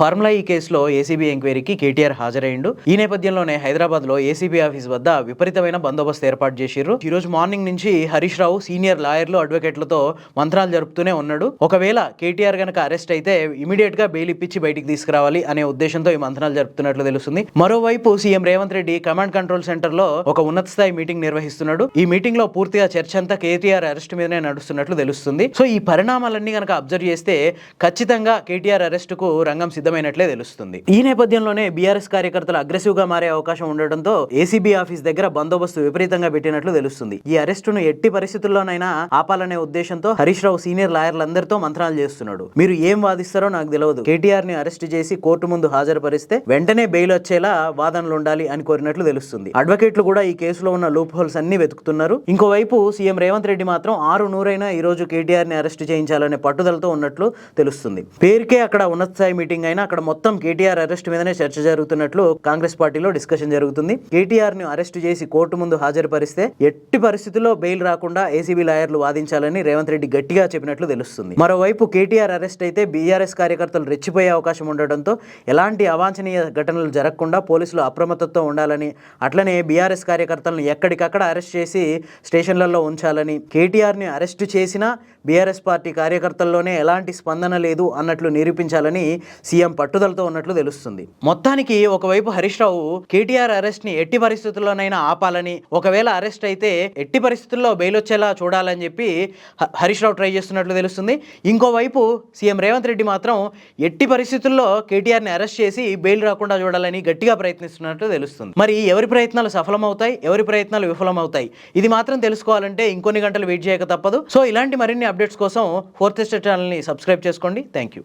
Formula ఈ కేసులో ACB ఎంక్వైరీకి కేటీఆర్ హాజరయ్యిండు. ఈ నేపథ్యంలోనే హైదరాబాద్లో ఏసీబీ ఆఫీస్ వద్ద విపరీతమైన బందోబస్తు ఏర్పాటు చేసిర్రు. ఈ రోజు మార్నింగ్ నుంచి హరీష్ రావు సీనియర్ లాయర్లు అడ్వకేట్లతో మంత్రాలు జరుపుతూనే ఉన్నాడు. ఒకవేళ కేటీఆర్ గనక అరెస్ట్ అయితే ఇమీడియట్గా బెయిల్ ఇప్పించి బయటికి తీసుకురావాలి అనే ఉద్దేశంతో ఈ మంత్రాలు జరుపుతున్నట్లు తెలుస్తుంది. మరోవైపు CM Revanth Reddy command control సెంటర్లో ఒక ఉన్నత స్థాయి మీటింగ్ నిర్వహిస్తున్నాడు. ఈ మీటింగ్లో పూర్తిగా చర్చ అంతా కేటీఆర్ అరెస్ట్ మీదనే నడుస్తున్నట్లు తెలుస్తుంది. సో ఈ పరిణామాలన్నీ గనక అబ్జర్వ్ చేస్తే ఖచ్చితంగా కేటీఆర్ అరెస్ట్కు రంగం సిద్ధమైనట్లే తెలుస్తుంది. ఈ నేపథ్యంలోనే బీఆర్ఎస్ కార్యకర్తలు అగ్రెసివ్గా మారే అవకాశం ఉండడంతో ఏసీబీ ఆఫీస్ దగ్గర బందోబస్తు విపరీతంగా పెట్టినట్లు తెలుస్తుంది. ఈ అరెస్టును ఎట్టి పరిస్థితుల్లోనైనా ఆపాలనే ఉద్దేశంతో హరీష్ రావు సీనియర్ లాయర్లందరితో మంత్రాలు చేస్తున్నాడు. మీరు ఏం వాదిస్తారో నాకు తెలియదు కేటీఆర్ని అరెస్ట్ చేసి కోర్టు ముందు హాజరుపరిస్తే వెంటనే బెయిల్ వచ్చేలా వాదనలు ఉండాలి అని కోరినట్లు తెలుస్తుంది. అడ్వకేట్లు కూడా ఈ కేసులో ఉన్న లూప్ హోల్స్ అన్ని వెతుకుతున్నారు. ఇంకోవైపు సీఎం రేవంత్ రెడ్డి మాత్రం ఆరు నూరైనా ఈ రోజు కేటీఆర్ని అరెస్ట్ చేయించాలనే పట్టుదలతో ఉన్నట్లు తెలుస్తుంది. పేరుకే అక్కడ ఉన్నత స్థాయి మీటింగ్ అయిన అక్కడ మొత్తం కేటీఆర్ అరెస్ట్ మీదనే చర్చ జరుగుతున్నట్లు కాంగ్రెస్ పార్టీలో డిస్కషన్ జరుగుతుంది. కేటీఆర్ని అరెస్ట్ చేసి కోర్టు ముందు హాజరుపరిస్తే ఎట్టి పరిస్థితుల్లో బెయిల్ రాకుండా ఏసీబీ లాయర్లు వాదించాలని రేవంత్ రెడ్డి గట్టిగా చెప్పినట్లు తెలుస్తుంది. మరోవైపు కేటీఆర్ అరెస్ట్ అయితే బీఆర్ఎస్ కార్యకర్తలు రెచ్చిపోయే అవకాశం ఉండటంతో ఎలాంటి అవాంఛనీయ ఘటనలు జరగకుండా పోలీసులు అప్రమత్తతో ఉండాలని అట్లనే బీఆర్ఎస్ కార్యకర్తలను ఎక్కడికక్కడ అరెస్ట్ చేసి స్టేషన్లలో ఉంచాలని కేటీఆర్ని అరెస్ట్ చేసినా బీఆర్ఎస్ పార్టీ కార్యకర్తల్లోనే ఎలాంటి స్పందన లేదు అన్నట్లు నిరూపించాలని సీఎం పట్టుదలతో ఉన్నట్లు తెలుస్తుంది. మొత్తానికి ఒకవైపు హరీష్ రావు కేటీఆర్ అరెస్ట్ని ఎట్టి పరిస్థితుల్లోనైనా ఆపాలని ఒకవేళ అరెస్ట్ అయితే ఎట్టి పరిస్థితుల్లో బెయిల్ వచ్చేలా చూడాలని చెప్పి హరీష్ రావు ట్రై చేస్తున్నట్లు తెలుస్తుంది. ఇంకోవైపు సీఎం రేవంత్ రెడ్డి మాత్రం ఎట్టి పరిస్థితుల్లో కేటీఆర్ని అరెస్ట్ చేసి బెయిల్ రాకుండా చూడాలని గట్టిగా ప్రయత్నిస్తున్నట్లు తెలుస్తుంది. మరి ఎవరి ప్రయత్నాలు సఫలమవుతాయి? ఎవరి ప్రయత్నాలు విఫలమవుతాయి? ఇది మాత్రం తెలుసుకోవాలంటే ఇంకొన్ని గంటలు వెయిట్ చేయక తప్పదు. సో ఇలాంటి మరిన్ని అప్డేట్స్ కోసం ఫోర్త్ స్టేట్ ఛానల్ని సబ్స్క్రైబ్ చేసుకోండి. Thank you